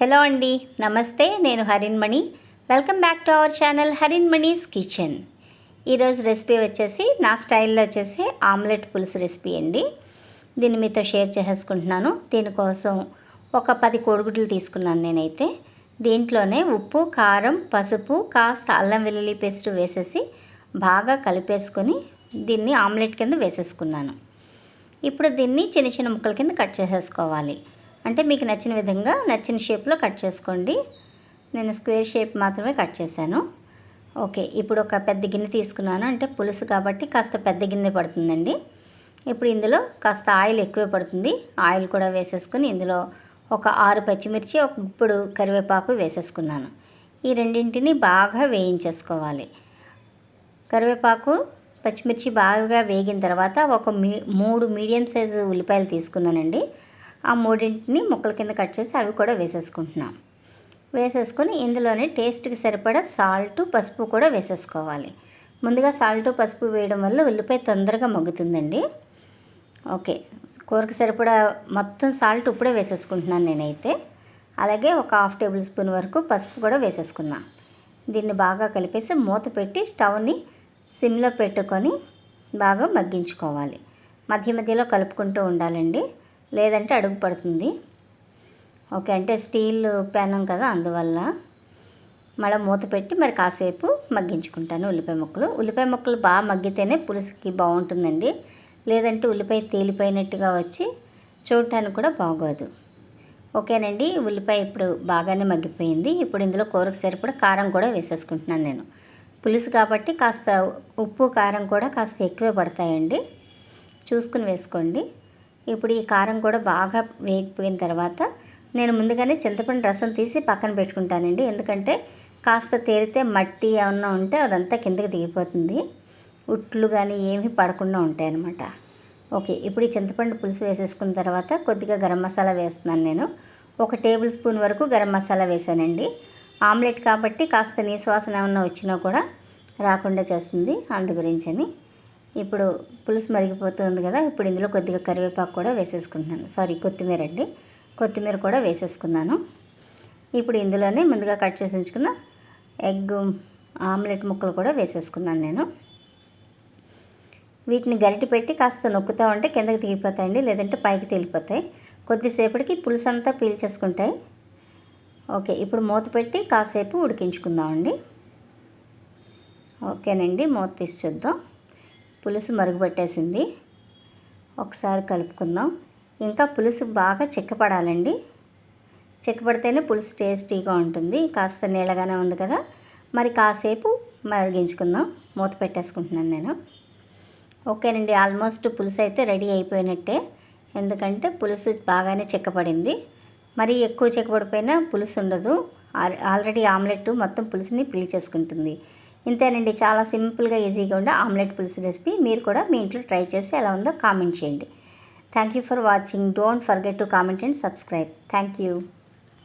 Hello అండి నమస్తే నేను Harinmani welcome back to our channel Harinmani's kitchen ఈరోజు రెసిపీ వచ్చేసి నా స్టైల్లో వచ్చేసి ఆమ్లెట్ పులుసు రెసిపీ అండి. దీన్ని మీతో షేర్ చేసేసుకుంటున్నాను. దీనికోసం ఒక పది కోడిగుడ్లు తీసుకున్నాను నేనైతే. దీంట్లోనే ఉప్పు కారం పసుపు కాస్త అల్లం వెల్లుల్లి పేస్ట్ వేసేసి బాగా కలిపేసుకొని దీన్ని ఆమ్లెట్ కింద వేసేసుకున్నాను. ఇప్పుడు దీన్ని చిన్న చిన్న ముక్కల కింద కట్ చేసేసుకోవాలి. అంటే మీకు నచ్చిన విధంగా నచ్చిన షేప్లో కట్ చేసుకోండి. నేను స్క్వేర్ షేప్ మాత్రమే కట్ చేశాను. ఓకే ఇప్పుడు ఒక పెద్ద గిన్నె తీసుకున్నాను. అంటే పులుసు కాబట్టి కాస్త పెద్ద గిన్నె పడుతుందండి. ఇప్పుడు ఇందులో కాస్త ఆయిల్ ఎక్కువ పడుతుంది. ఆయిల్ కూడా వేసేసుకుని ఇందులో ఒక ఆరు పచ్చిమిర్చి ఒక గుప్పుడు కరివేపాకు వేసేసుకున్నాను. ఈ రెండింటిని బాగా వేయించేసుకోవాలి. కరివేపాకు పచ్చిమిర్చి బాగా వేగిన తర్వాత ఒక మీ మూడు మీడియం సైజు ఉల్లిపాయలు తీసుకున్నానండి. ఆ మూడింటిని ముక్కల కింద కట్ చేసి అవి కూడా వేసేసుకుంటున్నాం. వేసేసుకొని ఇందులోనే టేస్ట్కి సరిపడా సాల్ట్ పసుపు కూడా వేసేసుకోవాలి. ముందుగా సాల్ట్ పసుపు వేయడం వల్ల ఉల్లిపాయ తొందరగా మగ్గుతుందండి. ఓకే. కూరకు సరిపడా మొత్తం సాల్ట్ ఇప్పుడే వేసేసుకుంటున్నాను నేనైతే. అలాగే ఒక హాఫ్ టేబుల్ స్పూన్ వరకు పసుపు కూడా వేసేసుకున్నా. దీన్ని బాగా కలిపేసి మూత పెట్టి స్టవ్ని సిమ్లో పెట్టుకొని బాగా మగ్గించుకోవాలి. మధ్య మధ్యలో కలుపుకుంటూ ఉండాలండి. లేదంటే అడుగు పడుతుంది. ఓకే అంటే స్టీల్ పెనం కదా అందువల్ల. మళ్ళీ మూత పెట్టి మరి కాసేపు మగ్గించుకుంటాను ఉల్లిపాయ ముక్కలు. ఉల్లిపాయ ముక్కలు బాగా మగ్గితేనే పులుసుకి బాగుంటుందండి. లేదంటే ఉల్లిపాయ తేలిపోయినట్టుగా వచ్చి చూడటానికి కూడా బాగోదు. ఓకేనండి ఉల్లిపాయ ఇప్పుడు బాగానే మగ్గిపోయింది. ఇప్పుడు ఇందులో కూరకు సరిపడా కారం కూడా వేసేసుకుంటున్నాను నేను. పులుసు కాబట్టి కాస్త ఉప్పు కారం కూడా కాస్త ఎక్కువే పడతాయండి. చూసుకుని వేసుకోండి. ఇప్పుడు ఈ కారం కూడా బాగా వేగిపోయిన తర్వాత నేను ముందుగానే చింతపండు రసం తీసి పక్కన పెట్టుకుంటానండి. ఎందుకంటే కాస్త తేరితే మట్టి ఏమన్నా ఉంటే అదంతా కిందకి దిగిపోతుంది. ఉట్లు కానీ ఏమీ పడకుండా ఉంటాయి అన్నమాట. ఓకే ఇప్పుడు ఈ చింతపండు పులుసు వేసేసుకున్న తర్వాత కొద్దిగా గరం మసాలా వేస్తున్నాను నేను. ఒక టేబుల్ స్పూన్ వరకు గరం మసాలా వేసానండి. ఆమ్లెట్ కాబట్టి కాస్త నీ వాసన ఏమన్నా వచ్చినా కూడా రాకుండా చేస్తుంది. అందు గురించని ఇప్పుడు పులుసు మరిగిపోతుంది కదా ఇప్పుడు ఇందులో కొద్దిగా కరివేపాకు కూడా వేసేసుకుంటున్నాను. సారీ కొత్తిమీర అండి. కొత్తిమీర కూడా వేసేసుకున్నాను. ఇప్పుడు ఇందులోనే ముందుగా కట్ చేసి ఉంచుకున్న ఎగ్ ఆమ్లెట్ ముక్కలు కూడా వేసేసుకున్నాను నేను. వీటిని గరిటి పెట్టి కాస్త నొక్కుతూ ఉంటే కిందకి దిగిపోతాయండి లేదంటే పైకి తేలిపోతాయి. కొద్దిసేపటికి పులుసు అంతా పీల్చేసుకుంటాయి. ఓకే ఇప్పుడు మూత పెట్టి కాసేపు ఉడికించుకుందామండి. ఓకేనండి మూత తీసి చూద్దాం. పులుసు మరుగుపట్టేసింది. ఒకసారి కలుపుకుందాం. ఇంకా పులుసు బాగా చిక్కపడాలండి. చిక్కపడితేనే పులుసు టేస్టీగా ఉంటుంది. కాస్త నీళ్ళగానే ఉంది కదా. మరి కాసేపు మరిగించుకుందాం. మూత పెట్టేసుకుంటున్నాను నేను. ఓకేనండి. ఆల్మోస్ట్ పులుసు అయితే రెడీ అయిపోయినట్టే. ఎందుకంటే పులుసు బాగానే చిక్కపడింది. మరి ఎక్కువ చిక్కపడిపోయినా పులుసు ఉండదు. ఆల్రెడీ ఆమ్లెట్ మొత్తం పులుసుని పీల్చేసుకుంటుంది. ఇంతేనండి చాలా సింపుల్గా ఈజీగా ఉండే ఆమ్లెట్ పులుసు రెసిపీ. మీరు కూడా మీ ఇంట్లో ట్రై చేసి ఎలా ఉందో కామెంట్ చేయండి. Thank you for watching. Don't forget to comment and subscribe. Thank you.